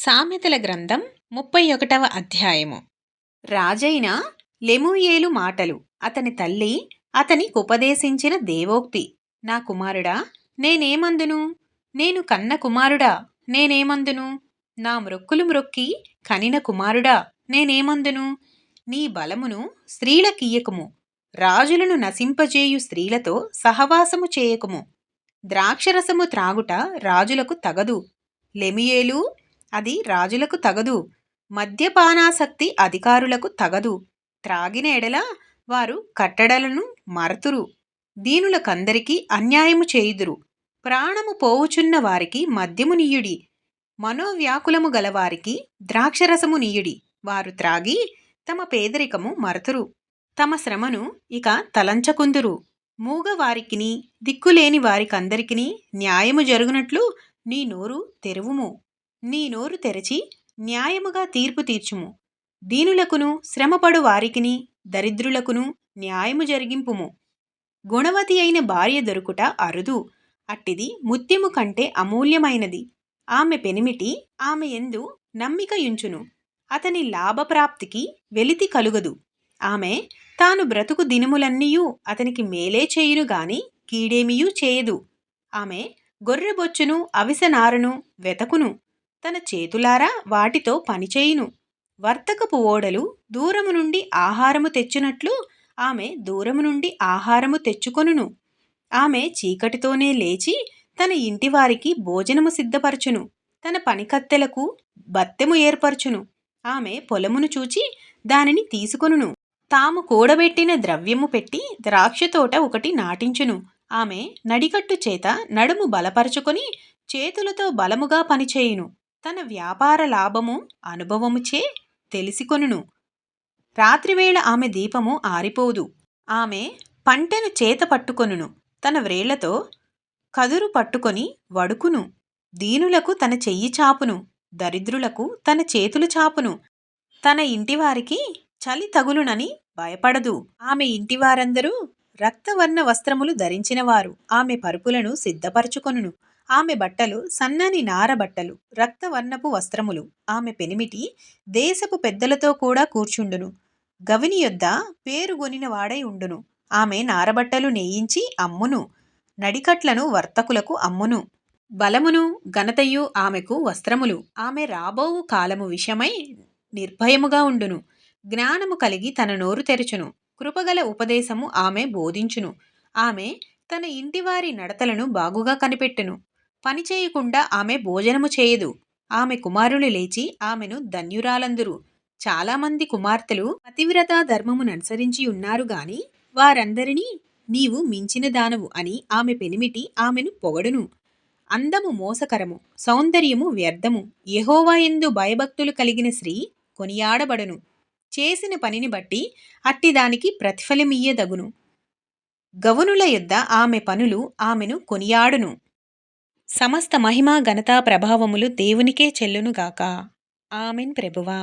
సామెతల గ్రంథం ముప్పై ఒకటవ అధ్యాయము. రాజైన లెమూయేలు మాటలు అతని తల్లి అతనికి ఉపదేశించిన దేవోక్తి. నా కుమారుడా నేనేమందును? నేను కన్న కుమారుడా నేనేమందును? నా మ్రొక్కులు మ్రొక్కి కనిన కుమారుడా నేనేమందును? నీ బలమును స్త్రీలకియ్యకుము. రాజులను నశింపజేయు స్త్రీలతో సహవాసము చేయకుము. ద్రాక్షరసము త్రాగుట రాజులకు తగదు. లెమియేలు అది రాజులకు తగదు. మద్యపానాసక్తి అధికారులకు తగదు. త్రాగిన ఎడల వారు కట్టడలను మరతురు. దీనులకందరికీ అన్యాయము చేయుదురు. ప్రాణము పోవుచున్న వారికి మద్యము నీయుడి. మనోవ్యాకులము గలవారికి ద్రాక్షరసము నీయుడి. వారు త్రాగి తమ పేదరికము మరతురు. తమ శ్రమను ఇక తలంచకుందురు. మూగవారికిని దిక్కులేని వారికందరికిని న్యాయము జరుగునట్లు నీ నోరు తెరువుము. నీ నోరు తెరచి న్యాయముగా తీర్పు తీర్చుము. దీనులకును శ్రమపడు వారికిని దరిద్రులకును న్యాయము జరిగింపుము. గుణవతి అయిన భార్య దొరుకుట అరుదు. అట్టిది ముత్యము కంటే అమూల్యమైనది. ఆమె పెనిమిటి ఆమె ఎందు నమ్మికయుంచును అతని లాభప్రాప్తికి వెలితి కలుగదు. ఆమె తాను బ్రతుకు దినములన్నీయూ అతనికి మేలే చేయును గాని కీడేమియూ చేయదు. ఆమె గొర్రెబొచ్చును అవిసనారను వెతకును. తన చేతులారా వాటితో పనిచేయును వర్తకపు ఓడలు దూరము నుండి ఆహారము తెచ్చినట్లు ఆమె దూరము నుండి ఆహారము తెచ్చుకొనును. ఆమె చీకటితోనే లేచి తన ఇంటివారికి భోజనము సిద్ధపరచును. తన పనికత్తెలకు బత్తెము ఏర్పరచును. ఆమె పొలమును చూచి దానిని తీసుకొనును. తాము కూడబెట్టిన ద్రవ్యము పెట్టి ద్రాక్షతోట ఒకటి నాటించును. ఆమె నడికట్టు చేత నడుము బలపరచుకొని చేతులతో బలముగా పనిచేయును. తన వ్యాపార లాభము అనుభవముచే తెలిసికొనును. రాత్రివేళ ఆమె దీపము ఆరిపోదు. ఆమె పంటను చేత పట్టుకొనును. తన వ్రేళ్ళతో కదురు పట్టుకొని వడుకును. దీనులకు తన చెయ్యి చాపును. దరిద్రులకు తన చేతులు చాపును. తన ఇంటివారికి చలి తగులునని భయపడదు. ఆమె ఇంటివారందరూ రక్తవర్ణ వస్త్రములు ధరించినవారు. ఆమె పరుపులను సిద్ధపరచుకొనును. ఆమె బట్టలు సన్నని నార బట్టలు రక్తవర్ణపు వస్త్రములు. ఆమె పెనిమిటి దేశపు పెద్దలతో కూడా కూర్చుండును. గవిని యొద్ద పేరుగొనిన వాడై ఉండును. ఆమె నారబట్టలు నేయించి అమ్మును. నడికట్లను వర్తకులకు అమ్మును. బలమును ఘనతయు ఆమెకు వస్త్రములు. ఆమె రాబోవు కాలము విషయమై నిర్భయముగా ఉండును. జ్ఞానము కలిగి తన నోరు తెరచును. కృపగల ఉపదేశము ఆమె బోధించును. ఆమె తన ఇంటివారి నడతలను బాగుగా కనిపెట్టును. పని చేయకుండా ఆమె భోజనము చేయదు. ఆమె కుమారులు లేచి ఆమెను ధన్యురాలందురు. చాలామంది కుమార్తెలు పతివ్రత ధర్మమును అనుసరించి ఉన్నారు గాని వారందరినీ నీవు మించిన దానవు అని ఆమె పెనిమిటి ఆమెను పొగడును. అందము మోసకరము సౌందర్యము వ్యర్థము. యహోవా ఎందు భయభక్తులు కలిగిన స్త్రీ కొనియాడబడను. చేసిన పనిని బట్టి అట్టిదానికి ప్రతిఫలమియ్యదగును. గవునుల యొద్ద ఆమె పనులు ఆమెను కొనియాడును. సమస్త మహిమ ఘనతా ప్రభావములు దేవునికే చెల్లునుగాక. ఆమెన్ ప్రభువా.